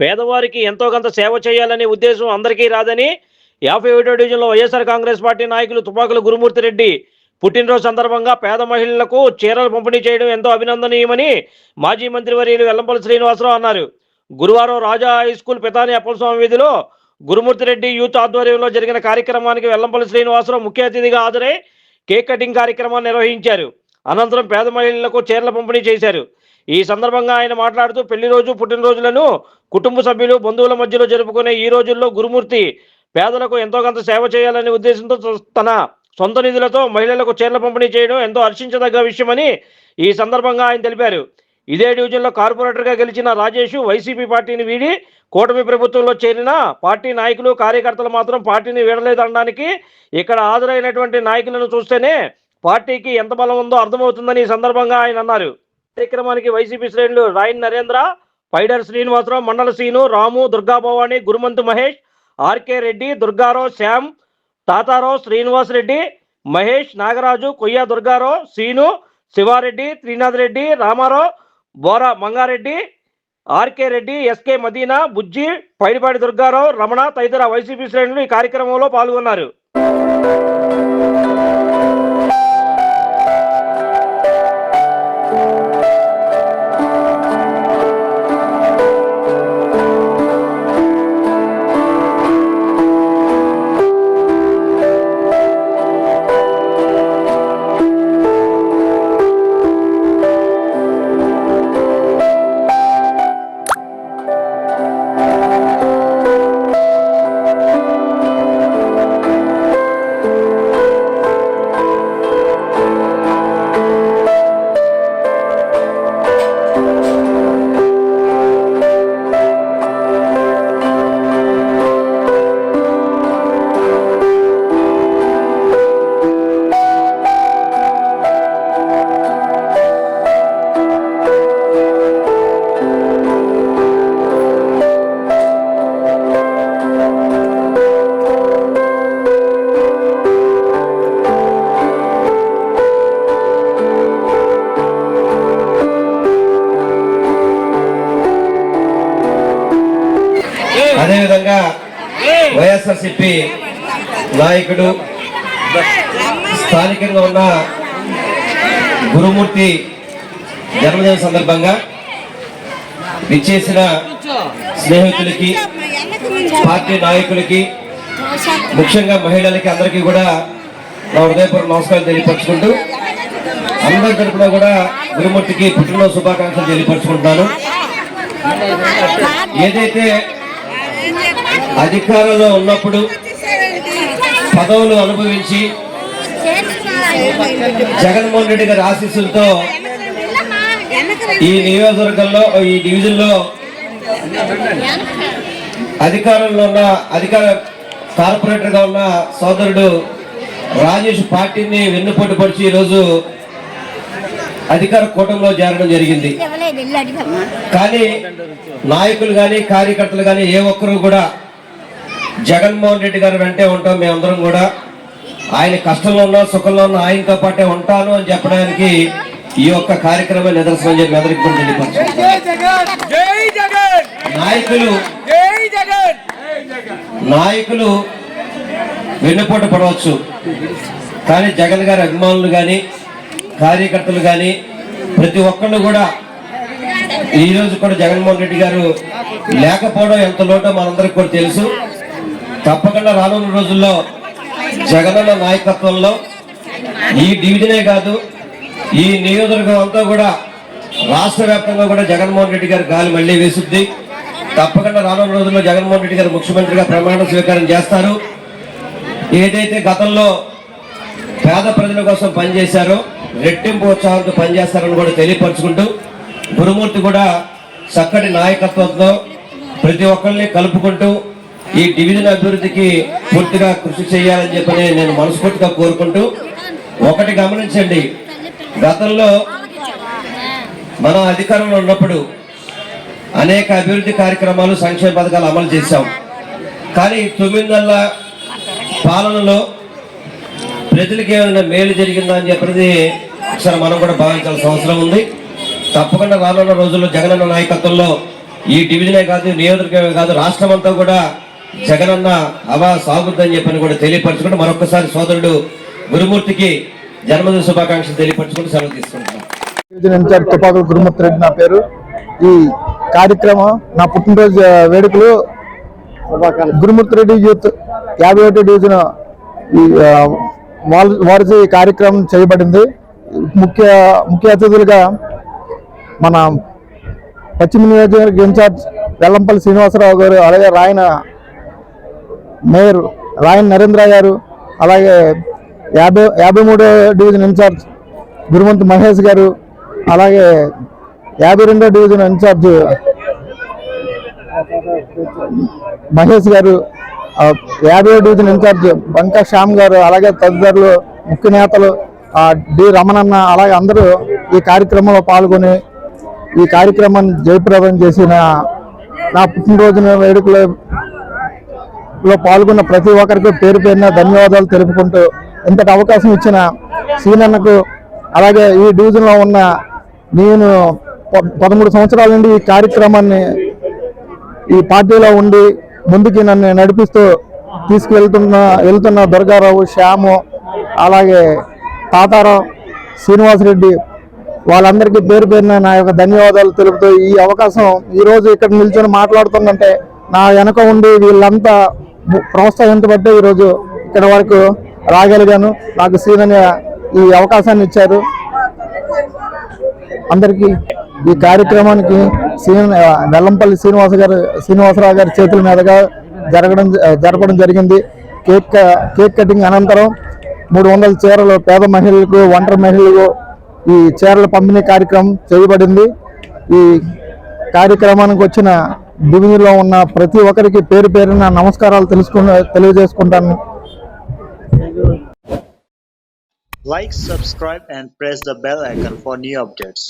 పేదవారికి ఎంతో కొంత సేవ చేయాలనే ఉద్దేశం అందరికీ రాదని యాభై ఒకటో డివిజన్లో వైఎస్ఆర్ కాంగ్రెస్ పార్టీ నాయకులు తుపాకుల గురుమూర్తి రెడ్డి పుట్టినరోజు సందర్భంగా పేద మహిళలకు చీరలు పంపిణీ చేయడం ఎంతో అభినందనీయమని మాజీ మంత్రివర్యులు వెల్లంపల్లి శ్రీనివాసరావు అన్నారు. గురువారం రాజా హై స్కూల్ పితాని అప్పలస్వామి వీధిలో గురుమూర్తిరెడ్డి యూత్ ఆధ్వర్యంలో జరిగిన కార్యక్రమానికి వెల్లంపల్లి శ్రీనివాసరావు ముఖ్య అతిథిగా హాజరై కేక్ కటింగ్ కార్యక్రమాన్ని నిర్వహించారు. అనంతరం పేద మహిళలకు చీరల పంపిణీ చేశారు. ఈ సందర్భంగా ఆయన మాట్లాడుతూ పెళ్ళి రోజు పుట్టినరోజులను కుటుంబ సభ్యులు బంధువుల మధ్యలో జరుపుకునే ఈ రోజుల్లో గురుమూర్తి పేదలకు ఎంతో కొంత సేవ చేయాలనే ఉద్దేశంతో తన సొంత నిధులతో మహిళలకు చీరల పంపిణీ చేయడం ఎంతో హర్షించదగ్గ విషయమని ఈ సందర్భంగా ఆయన తెలిపారు. ఇదే డివిజన్లో కార్పొరేటర్గా గెలిచిన రాజేష్ వైసీపీ పార్టీని వీడి కూటమి ప్రభుత్వంలో చేరిన పార్టీ నాయకులు కార్యకర్తలు మాత్రం పార్టీని వీడలేదనడానికి ఇక్కడ హాజరైనటువంటి నాయకులను చూస్తేనే పార్టీకి ఎంత బలం ఉందో అర్థమవుతుందని ఈ సందర్భంగా ఆయన అన్నారు. కార్యక్రమానికి వైసీపీ శ్రేణులు రాయన్ నరేంద్ర పైడర్ శ్రీనివాసరావు మండల Srinu Ramu Durgabhavani Gurumanthu Mahesh RK Reddy Durgarao Shyam Tatarao Srinivas Reddy Mahesh Nagaraju Koyya Durgarao Srinu Sivareddy Trinath Reddy Ramarao Bora Mangareddy RK Reddy SK Madina Bujji Paidipadi Durgarao Ramana తదితర YCP శ్రేణులు ఈ కార్యక్రమంలో పాల్గొన్నారు. అదేవిధంగా వైఎస్ఆర్సిపి నాయకుడు స్థానికంగా ఉన్న గురుమూర్తి జన్మదిన సందర్భంగా విచ్చేసిన స్నేహితులకి పార్టీ నాయకులకి ముఖ్యంగా మహిళలకి అందరికీ కూడా నా హృదయపూర్వక నమస్కారం తెలియపరచుకుంటూ అందరి తరఫున కూడా గురుమూర్తికి పుట్టినరోజు శుభాకాంక్షలు తెలియపరచుకుంటున్నాను. ఏదైతే అధికారంలో ఉన్నప్పుడు పదవులు అనుభవించి జగన్మోహన్ రెడ్డి గారి ఆశీస్సులతో ఈ నియోజకవర్గంలో ఈ డివిజన్లో అధికారంలో ఉన్న అధికార కార్పొరేటర్గా ఉన్న సోదరుడు రాజేష్ పార్టీని వెన్నుపోటు పొడిచి ఈరోజు అధికార కూటమిలో చేరడం జరిగింది. కానీ నాయకులు కానీ కార్యకర్తలు కానీ ఏ ఒక్కరు కూడా జగన్మోహన్ రెడ్డి గారు వెంటే ఉంటాం మేమందరం కూడా. ఆయన కష్టంలో ఉన్నా సుఖంలో ఉన్నా ఆయనతో పాటే ఉంటాను అని చెప్పడానికి ఈ యొక్క కార్యక్రమం నిదర్శనం చెప్పి అందరికి కూడా నాయకులు నాయకులు వెన్నుపోటు పడవచ్చు. కానీ జగన్ గారి అభిమానులు కానీ కార్యకర్తలు కానీ ప్రతి ఒక్కళ్ళు కూడా ఈ రోజు కూడా జగన్మోహన్ రెడ్డి గారు లేకపోవడం ఎంత లోటో మనందరికి కూడా తెలుసు. తప్పకుండా రానున్న రోజుల్లో జగనన్న నాయకత్వంలో ఈ డివిజనే కాదు ఈ నియోజకవర్గం అంతా కూడా రాష్ట్ర వ్యాప్తంగా కూడా జగన్మోహన్ రెడ్డి గారు గాలి మళ్ళీ వేసుద్ది. తప్పకుండా రానున్న రోజుల్లో జగన్మోహన్ రెడ్డి గారు ముఖ్యమంత్రిగా ప్రమాణ స్వీకారం చేస్తారు. ఏదైతే గతంలో పేద ప్రజల కోసం పనిచేశారో రెట్టింపు ఉత్సాహంతో పనిచేస్తారని కూడా తెలియపరచుకుంటూ గురుమూర్తి కూడా చక్కటి నాయకత్వంతో ప్రతి ఒక్కరిని కలుపుకుంటూ ఈ డివిజన్ అభివృద్ధికి పూర్తిగా కృషి చేయాలని చెప్పని నేను మనస్ఫూర్తిగా కోరుకుంటూ ఒకటి గమనించండి. గతంలో మనం అధికారంలో ఉన్నప్పుడు అనేక అభివృద్ధి కార్యక్రమాలు సంక్షేమ పథకాలు అమలు చేశాం. కానీ తొమ్మిది నెలల పాలనలో ప్రజలకి ఏమైనా మేలు జరిగిందా అని చెప్పినది ఒకసారి మనం కూడా భావించాల్సిన అవసరం ఉంది. తప్పకుండా రానున్న రోజుల్లో జగనన్న నాయకత్వంలో ఈ డివిజనే కాదు నియోజకవర్గమే కాదు రాష్ట్రం అంతా కూడా జగనన్న హవా సాగుద్దని చెప్పని కూడా తెలియపరచుకుంటూ మరొకసారి సోదరుడు గురుమూర్తికి జన్మదిన శుభాకాంక్షలు తెలియపరచుకుంటూ సెలవు తీసుకుంటున్నాం. తుపాకుల గురుమూర్తి రెడ్డి నా పేరు. ఈ కార్యక్రమం నా పుట్టినరోజు వేడుకలు గురుమూర్తి రెడ్డి యూత్ యాభై ఒకటి డివిజన్ వారిచే ఈ కార్యక్రమం చేయబడింది. ముఖ్య ముఖ్య అతిథులుగా మన పశ్చిమ నియోజకవర్గ ఇన్ఛార్జ్ వెల్లంపల్లి శ్రీనివాసరావు గారు అలాగే రాయన మేయర్ రాయన్ నరేంద్ర గారు అలాగే యాభై యాభై మూడో డివిజన్ ఇన్ఛార్జ్ గురుమంత్ మహేష్ గారు అలాగే యాభై రెండో డివిజన్ ఇన్ఛార్జ్ మహేష్ గారు యాభై డివిజన్ ఇన్ఛార్జ్ బంకా శ్యామ్ గారు అలాగే తదితరులు ముఖ్య నేతలు డి రమణన్న అలాగే అందరూ ఈ కార్యక్రమంలో పాల్గొని ఈ కార్యక్రమాన్ని జయప్రదం చేసిన నా పుట్టినరోజున వేడుకలు లో పాల్గొన్న ప్రతి ఒక్కరికి పేరు పేరున ధన్యవాదాలు తెలుపుకుంటూ ఇంతటి అవకాశం ఇచ్చిన సీనన్నకు అలాగే ఈ డివిజన్లో ఉన్న నేను ప- పదమూడు సంవత్సరాల నుండి ఈ కార్యక్రమాన్ని ఈ పార్టీలో ఉండి ముందుకి నన్ను నడిపిస్తూ తీసుకువెళ్తున్న వెళ్తున్న దుర్గారావు శ్యాము అలాగే తాతారావు శ్రీనివాసరెడ్డి వాళ్ళందరికీ పేరు పేరున నా యొక్క ధన్యవాదాలు తెలుపుతూ ఈ అవకాశం ఈరోజు ఇక్కడ నిల్చొని మాట్లాడుతుందంటే నా వెనక ఉండి వీళ్ళంతా ము- ప్రోత్సహించబట్టే ఈరోజు ఇక్కడ వరకు రాగలిగాను నాకు సీనని ఈ అవకాశాన్ని ఇచ్చారు. అందరికీ ఈ కార్యక్రమానికి శ్రీన వెల్లంపల్లి శ్రీనివాస గారు శ్రీనివాసరావు గారి చేతుల మీదుగా జరగడం జరపడం జరిగింది. కేక్ క- కేక్ కటింగ్ అనంతరం మూడు వందల చీరలు పేద మహిళలకు ఒంటరి మహిళలకు ఈ చీరల పంపిణీ కార్యక్రమం చేయబడింది. ఈ కార్యక్రమానికి వచ్చిన డివిజన్లో ఉన్న ప్రతి ఒక్కరికి పేరు పేరున నమస్కారాలు తెలుసుకున్న తెలియజేసుకుంటాను like subscribe and press the bell icon for new updates